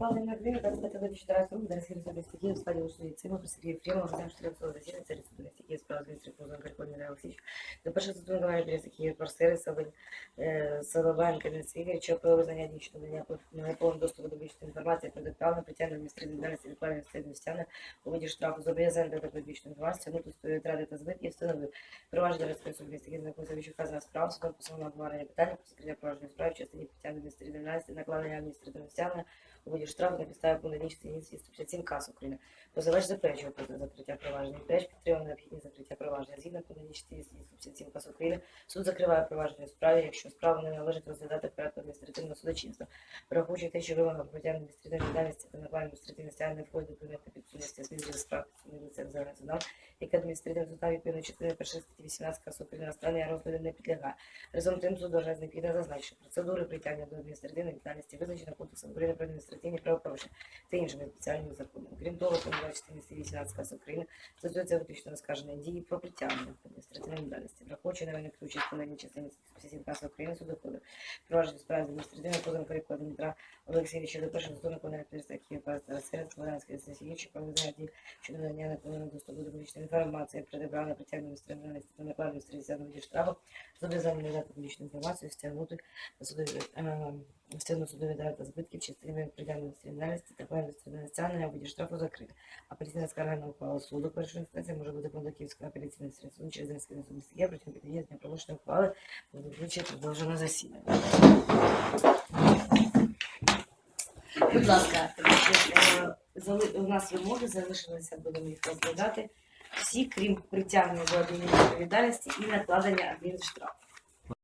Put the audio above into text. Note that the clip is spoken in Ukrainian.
Ухвалення Кабміну 25 року зараз Херсонської статті у складі усуді Цима при Сергію Фрімова за що судове засідання це судової статті справи з міністрів Кузон Карконі Ігор Олексійович. До першого суду Ніколая Береза Київ Квартири Савин Соловенка Денис Ігоревича про визнання дійсно надання неповного доступу до інформації про державне притягнення адміністративної дальності рекламі стягнення у виді штрафу зобов'язання до публічної інформації, ну, то витрати та збитки встановив. Провадження Дорецької судової статті знаходиться вищеказана справа, судом посилено обговорення питання про секретаря провадження справи частині притягнення адміністративної дальності, накладення адміністративного стягнення у виді штрафу на підставі повнолітньої ініціативи 157 КАС України. Позивач заперечує проти закриття провадження. Відповідач підтримує необхідність закриття провадження. Згідно ініціативи 157 КАС України, суд закриває провадження у справі, якщо справу не належить розглядати в порядку адміністративного судочинства. Враховуючи те, що вимога притягнення адміністративної дальності та накладення адміністративної стягнення не входить до предмету підсудності змін до справ підсудних лице взагалі судам, як адміністративний суд відповідно частини 1 статті 18 КАС України стороні розгляду не підлягає. Разом тим суд вважає необхідно зазначити, процедури притягнення до адміністративної відповідальності визначено Кодексом України про адміністративні правопорушення та іншими спеціальними законами. Крім того, пункт 24 18 КАС України стосується виключно оскарження дії про притягнення адміністративної відповідальності. Враховуючи наведені ключі складені частини 157 КАС України суду судоходу, провадження справи з адміністративного позову Дмитра Олексійовича до першого заступника виконання Києва Тарасера Славянської Сесійовича про визнання дій щодо надання неповного доступу до публічної інформації, передбрання притягнення адміністративної накладення адміністративного виді штрафу, зобов'язання надати публічну інформацію, стягнути судові е, стягну судові дати збитків, частини притягнення адміністративності та плану адміністративного стягнення у виді штрафу закрити. Апеляційна скарга на ухвалу суду першої інстанції може бути подана Київського апеляційного суду через Донецький суд є протягом п'яти днів проголошення ухвали включити продовжено засідання. Будь ласка, зали- у нас вимоги залишилися, будемо їх розглядати. Всі, крім притягнення до адміністративної відповідальності і накладення адмінштрафу.